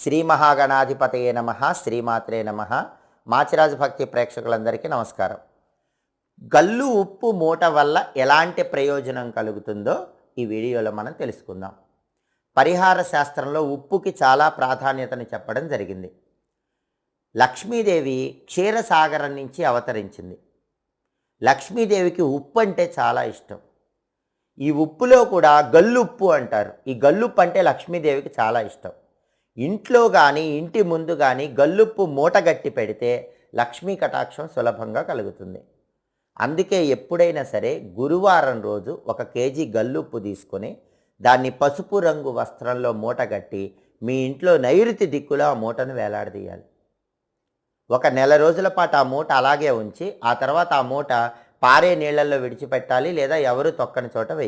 శ్రీ మహాగణాధిపతయే నమ శ్రీమాత్రే నమ. మాచిరాజు భక్తి ప్రేక్షకులందరికీ నమస్కారం. గల్లు ఉప్పు మూట వల్ల ఎలాంటి ప్రయోజనం కలుగుతుందో ఈ వీడియోలో మనం తెలుసుకుందాం. పరిహార శాస్త్రంలో ఉప్పుకి చాలా ప్రాధాన్యతను చెప్పడం జరిగింది. లక్ష్మీదేవి క్షీరసాగరం నుంచి అవతరించింది. లక్ష్మీదేవికి ఉప్పు అంటే చాలా ఇష్టం. ఈ ఉప్పులో కూడా గల్లుప్పు అంటారు. ఈ గల్లుప్పు అంటే లక్ష్మీదేవికి చాలా ఇష్టం. ఇంట్లో కానీ ఇంటి ముందు కానీ గల్లుప్పు మూటగట్టి పెడితే లక్ష్మీ కటాక్షం సులభంగా కలుగుతుంది. అందుకే ఎప్పుడైనా సరే గురువారం రోజు ఒక కేజీ గల్లుప్పు తీసుకొని దాన్ని పసుపు రంగు వస్త్రంలో మూట కట్టి మీ ఇంట్లో నైరుతి దిక్కులో ఆ మూటను వేలాడదీయాలి. ఒక నెల రోజుల పాటు ఆ మూట అలాగే ఉంచి ఆ తర్వాత ఆ మూట పారే నీళ్ళలో విడిచిపెట్టాలి లేదా ఎవరు తొక్కని చోట వేయాలి